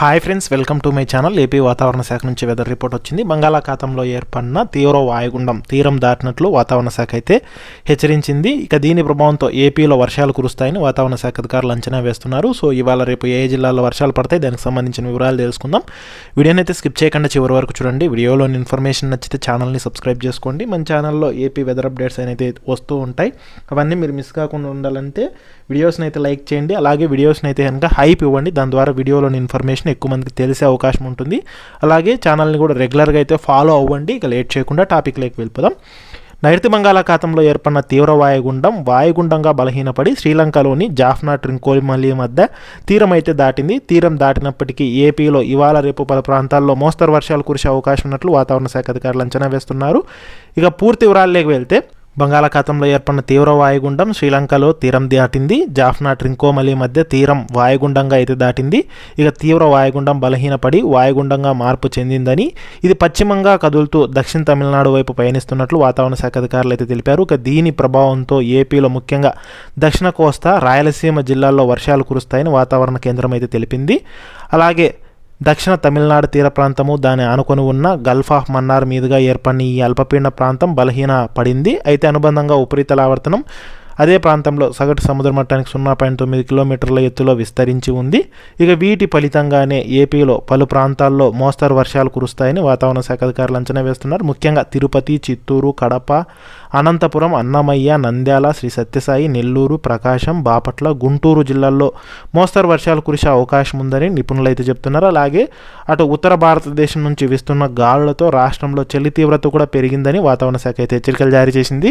Hi friends welcome to my channel AP వాతావరణ శాఖ నుంచి వెదర్ రిపోర్ట్ వచ్చింది. బంగాళాఖాతంలో ఏర్పడిన తీవ్ర వాయుగుండం తీరం దాటినట్లు వాతావరణ శాఖ అయితే హెచ్చరించింది. ఇక దీని ప్రభావంతో ఏపీలో వర్షాలు కురుస్తాయని వాతావరణ శాఖ అధికారులు అంచనా వేస్తున్నారు. సో ఇవాళ రేపు ఏ జిల్లాలో వర్షాలు పడతాయి దానికి సంబంధించిన వివరాలు తెలుసుకుందాం. వీడియోని అయితే స్కిప్ చేయకుండా చివరి వరకు చూడండి. వీడియోలోని ఇన్ఫర్మేషన్ నచ్చితే ఛానల్ని సబ్స్క్రైబ్ చేసుకోండి. మన ఛానల్లో ఏపీ వెదర్ అప్డేట్స్ అనేది వస్తూ ఉంటాయి. అవన్నీ మీరు మిస్ కాకుండా ఉండాలంటే వీడియోస్ని అయితే లైక్ చేయండి. అలాగే వీడియోస్ని అయితే కనుక హైప్ ఇవ్వండి. దాని ద్వారా వీడియోలోని ఇన్ఫర్మేషన్ ఎక్కువ మందికి తెలిసే అవకాశం ఉంటుంది. అలాగే ఛానల్ని కూడా రెగ్యులర్గా అయితే ఫాలో అవ్వండి. ఇక లేట్ చేయకుండా టాపిక్లోకి వెళ్ళిపోదాం. నైరుతి బంగాళాఖాతంలో ఏర్పడిన తీవ్ర వాయుగుండం వాయుగుండంగా బలహీనపడి శ్రీలంకలోని జాఫ్నా ట్రింకోలిమలి మధ్య తీరం అయితే దాటింది. తీరం దాటినప్పటికీ ఏపీలో ఇవాళ రేపు పలు ప్రాంతాల్లో మోస్తరు వర్షాలు కురిసే అవకాశం ఉన్నట్లు వాతావరణ శాఖ అధికారులు అంచనా వేస్తున్నారు. ఇక పూర్తి వివరాల్లోకి వెళ్తే బంగాళాఖాతంలో ఏర్పడిన తీవ్ర వాయుగుండం శ్రీలంకలో తీరం దాటింది. జాఫ్నా ట్రింకోమలి మధ్య తీరం వాయుగుండంగా అయితే దాటింది. ఇక తీవ్ర వాయుగుండం బలహీనపడి వాయుగుండంగా మార్పు చెందిందని ఇది పశ్చిమంగా కదులుతూ దక్షిణ తమిళనాడు వైపు పయనిస్తున్నట్లు వాతావరణ శాఖ అధికారులు అయితే తెలిపారు. ఇక దీని ప్రభావంతో ఏపీలో ముఖ్యంగా దక్షిణ కోస్తా రాయలసీమ జిల్లాల్లో వర్షాలు కురుస్తాయని వాతావరణ కేంద్రం అయితే తెలిపింది. అలాగే దక్షిణ తమిళనాడు తీర ప్రాంతము దాని ఆనుకొని ఉన్న గల్ఫ్ ఆఫ్ మన్నార్ మీదుగా ఏర్పడిన ఈ అల్పపీడన ప్రాంతం బలహీన పడింది అయితే అనుబంధంగా ఉపరితల ఆవర్తనం అదే ప్రాంతంలో సగటు సముద్ర మట్టానికి సున్నా పాయింట్ తొమ్మిది కిలోమీటర్ల ఎత్తులో విస్తరించి ఉంది. ఇక వీటి ఫలితంగానే ఏపీలో పలు ప్రాంతాల్లో మోస్తరు వర్షాలు కురుస్తాయని వాతావరణ శాఖ అధికారులు అంచనా వేస్తున్నారు. ముఖ్యంగా తిరుపతి చిత్తూరు కడప అనంతపురం అన్నమయ్య నంద్యాల శ్రీ సత్యసాయి నెల్లూరు ప్రకాశం బాపట్ల గుంటూరు జిల్లాల్లో మోస్తరు వర్షాలు కురిసే అవకాశం ఉందని నిపుణులు అయితే చెప్తున్నారు. అలాగే అటు ఉత్తర భారతదేశం నుంచి వీస్తున్న గాలులతో రాష్ట్రంలో చలి తీవ్రత కూడా పెరిగిందని వాతావరణ శాఖ అయితే హెచ్చరికలు జారీ చేసింది.